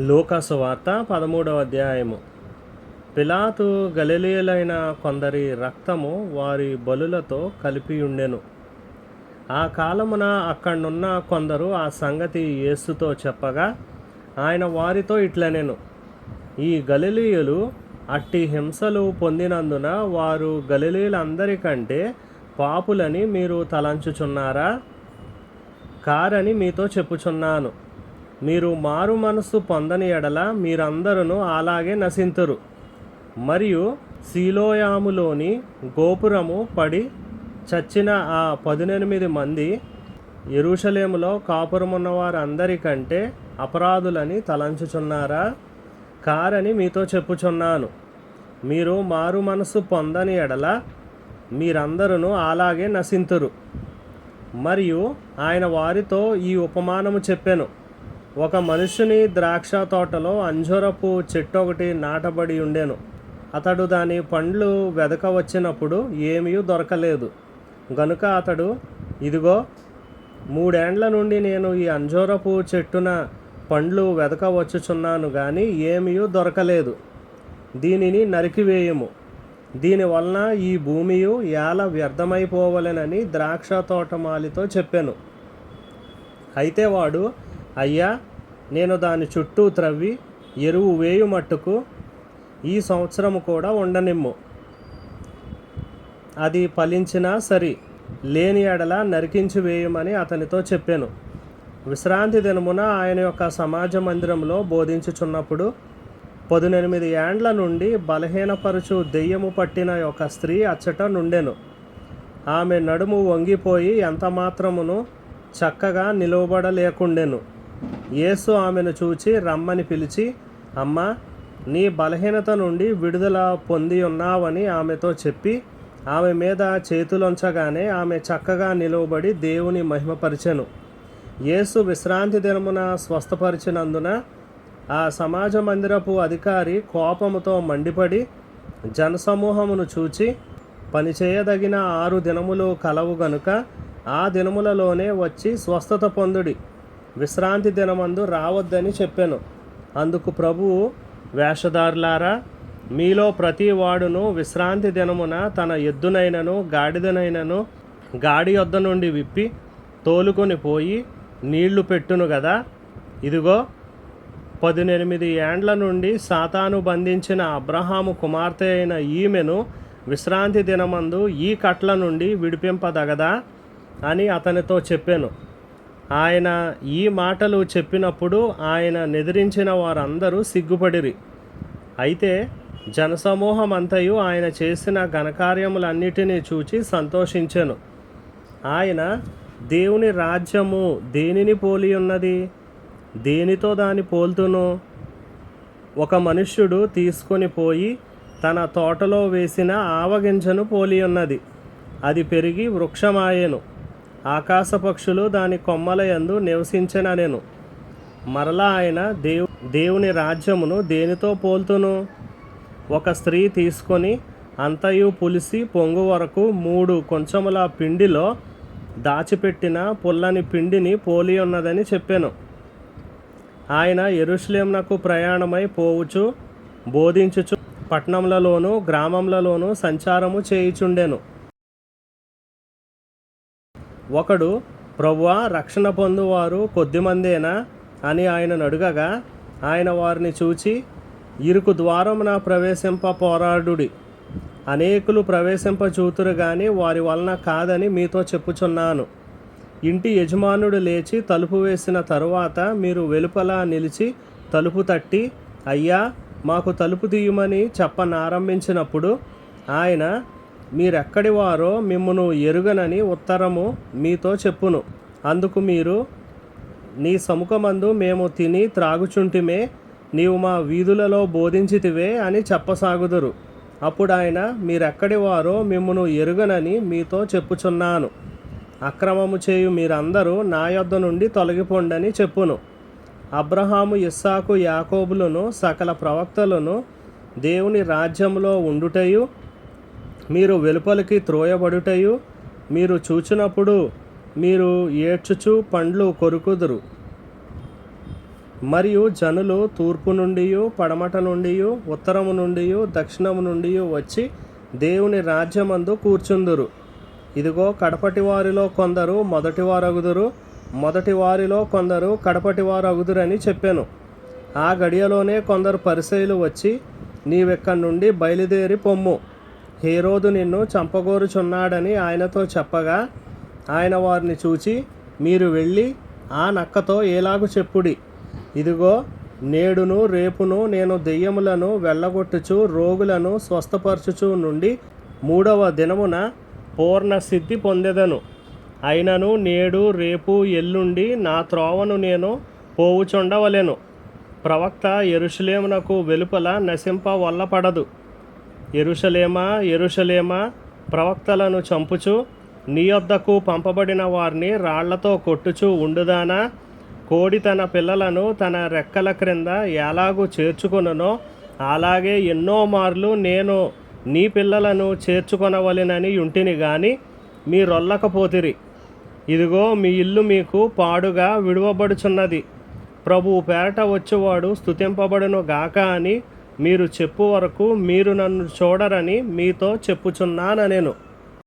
లూకాసు వార్త పదమూడవ అధ్యాయము. పిలాతు గలిలీయులైన కొందరి రక్తము వారి బలులతో కలిపి ఉండెను ఆ కాలమున అక్కడున్న కొందరు ఆ సంగతి యేసుతో చెప్పగా ఆయన వారితో ఇట్లనెను ఈ గలిలీయులు అట్టి హింసలు పొందినందున వారు గలిలీలందరికంటే పాపులని మీరు తలంచుచున్నారా? కారని మీతో చెప్పుచున్నాను. మీరు మారు మనస్సు పొందని ఎడల మీరందరూ అలాగే నశింతురు. మరియు శీలోయాములోని గోపురము పడి చచ్చిన ఆ పదునెనిమిది మంది ఎరుషలేములో కాపురమున్న వారందరికంటే అపరాధులని తలంచుచున్నారా? కారని మీతో చెప్పుచున్నాను. మీరు మారు మనస్సు పొందని ఎడల మీరందరూ అలాగే నశింతురు. మరియు ఆయన వారితో ఈ ఉపమానము చెప్పాను. ఒక మనుషుని ద్రాక్ష తోటలో అంజూరపు చెట్టు ఒకటి నాటబడి ఉండెను. అతడు దాని పండ్లు వెదక వచ్చినప్పుడు ఏమీ దొరకలేదు. గనుక అతడు ఇదిగో మూడేండ్ల నుండి నేను ఈ అంజూరపు చెట్టున పండ్లు వెదక వచ్చుచున్నాను కానీ ఏమీ దొరకలేదు. దీనిని నరికివేయము దీనివలన ఈ భూమియు ఏల వ్యర్థమైపోవలెనని ద్రాక్ష తోటమాలితో చెప్పాను. అయితే వాడు అయ్యా నేను దాని చుట్టూ త్రవ్వి ఎరువు వేయు మట్టుకు ఈ సంవత్సరము కూడా ఉండనిమ్ము. అది ఫలించినా సరి లేని ఎడల నరికించి వేయమని అతనితో చెప్పాను. విశ్రాంతి దినమున ఆయన యొక్క సమాజ మందిరంలో బోధించుచున్నప్పుడు పదునెనిమిది ఏండ్ల నుండి బలహీనపరుచు దెయ్యము పట్టిన ఒక స్త్రీ అచ్చట నుండెను. ఆమె నడుము వంగిపోయి ఎంత మాత్రమును చక్కగా నిలవబడలేకుండెను. యేసు ఆమెను చూచి రమ్మని పిలిచి అమ్మా నీ బలహీనత నుండి విడుదల పొంది ఉన్నావని ఆమెతో చెప్పి ఆమె మీద చేతులుంచగానే ఆమె చక్కగా నిలువబడి దేవుని మహిమపరిచెను. యేసు విశ్రాంతి దినమున స్వస్థపరిచినందున ఆ సమాజ మందిరపు అధికారి కోపముతో మండిపడి జనసమూహమును చూచి పనిచేయదగిన ఆరు దినములు కలవు గనుక ఆ దినములలోనే వచ్చి స్వస్థత పొందుడి. విశ్రాంతి దినమందు రావద్దని చెప్పాను. అందుకు ప్రభువు వేషధారులారా మీలో ప్రతి వాడును విశ్రాంతి దినమున తన ఎద్దునైనను గాడిదనైనను గాడి యొద్ద నుండి విప్పి తోలుకొని పోయి నీళ్ళు పెట్టును కదా ఇదిగో పదినెనిమిది ఏండ్ల నుండి సాతాను బంధించిన అబ్రహాము కుమార్తె అయిన ఈమెను విశ్రాంతి దినమందు ఈ కట్ల నుండి విడిపింపదగదా అని అతనితో చెప్పాను. ఆయన ఈ మాటలు చెప్పినప్పుడు ఆయన నిద్రించిన వారందరూ సిగ్గుపడిరి. అయితే జనసమూహం అంతయు ఆయన చేసిన ఘనకార్యములన్నిటినీ చూచి సంతోషించెను. ఆయన దేవుని రాజ్యము దేనిని పోలి ఉన్నది? దేనితో దాని పోల్తును? ఒక మనుష్యుడు తీసుకొని పోయి తన తోటలో వేసిన ఆవగింజను పోలి ఉన్నది. అది పెరిగి వృక్షమాయెను. ఆకాశ పక్షులు దాని కొమ్మల యందు నివసించననెను. మరలా ఆయన దేవు దేవుని రాజ్యమును దేనితో పోల్తును? ఒక స్త్రీ తీసుకొని అంతయు పులిసి పొంగు వరకు మూడు కొంచెముల పిండిలో దాచిపెట్టిన పుల్లని పిండిని పోలి ఉన్నదని చెప్పాను. ఆయన ఎరుషలేంనకు ప్రయాణమై పోవుచు బోధించుచు పట్టణంలలోను గ్రామంలలోను సంచారము చేయుచుండెను. ఒకడు ప్రభువా రక్షణ పొందువారు కొద్దిమందేనా అని ఆయనను అడుగగా ఆయన వారిని చూచి ఇరుకు ద్వారమున ప్రవేశింప పోరాడుడి. అనేకులు ప్రవేశింప చూతురు కానీ వారి వలన కాదని మీతో చెప్పుచున్నాను. ఇంటి యజమానుడు లేచి తలుపు వేసిన తరువాత మీరు వెలుపల నిలిచి తలుపు తట్టి అయ్యా మాకు తలుపు తీయమని చెప్పనారంభించినప్పుడు ఆయన మీరెక్కడి వారో మిమ్మను ఎరుగనని ఉత్తరము మీతో చెప్పును. అందుకు మీరు నీ సముఖమందు మేము తిని త్రాగుచుంటిమే నీవు మా వీధులలో బోధించితివే అని చెప్పసాగుదురు. అప్పుడు ఆయన మీరెక్కడి వారో మిమ్మను ఎరుగనని మీతో చెప్పుచున్నాను. అక్రమము చేయు మీరందరూ నా యొద్ద నుండి తొలగిపోండని చెప్పును. అబ్రహాము ఇస్సాకు యాకోబులను సకల ప్రవక్తలను దేవుని రాజ్యంలో ఉండుటయు మీరు వెలుపలికి త్రోయబడుటయు మీరు చూచినప్పుడు మీరు ఏడ్చుచు పండ్లు కొరుకుదురు. మరియు జనులు తూర్పు నుండి పడమట నుండి ఉత్తరము నుండి దక్షిణము నుండి వచ్చి దేవుని రాజ్యమందు కూర్చుందురు. ఇదిగో కడపటి వారిలో కొందరు మొదటి వారగుదురు మొదటి వారిలో కొందరు కడపటి వారు అగుదురని చెప్పాను. ఆ గడియలోనే కొందరు పరిసయులు వచ్చి నీవెక్కడి నుండి బయలుదేరి పొమ్ము. హేరోదు నిన్ను చంపగోరుచున్నాడని ఆయనతో చెప్పగా ఆయన వారిని చూచి మీరు వెళ్ళి ఆ నక్కతో ఏలాగు చెప్పుడి. ఇదిగో నేడును రేపును నేను దెయ్యములను వెళ్ళగొట్టుచు రోగులను స్వస్థపరచుచు నుండి మూడవ దినమున పూర్ణ సిద్ధి పొందెదను. అయినను నేడు రేపు ఎల్లుండి నా త్రోవను నేను పోవుచుండవలెను. ప్రవక్త ఎరుషులేమునకు వెలుపల నశింప వల్లపడదు. ఎరుషలేమా ఎరుషలేమా ప్రవక్తలను చంపుచు నీ వద్దకు పంపబడిన వారిని రాళ్ళతో కొట్టుచు ఉండుదానా? కోడి తన పిల్లలను తన రెక్కల క్రింద ఎలాగూ చేర్చుకొనునో అలాగే ఎన్నో మార్లు నేను నీ పిల్లలను చేర్చుకొనవలెనని యుంటిని గాని మీరొల్లకపోతిరి ఇదిగో మీ ఇల్లు మీకు పాడుగా విడువబడుచున్నది. ప్రభువు పేరట వచ్చేవాడు స్తుతింపబడును గాక అని మీరు చెప్పు వరకు మీరు నన్ను చూడరని మీతో చెప్పుచున్నాననేను.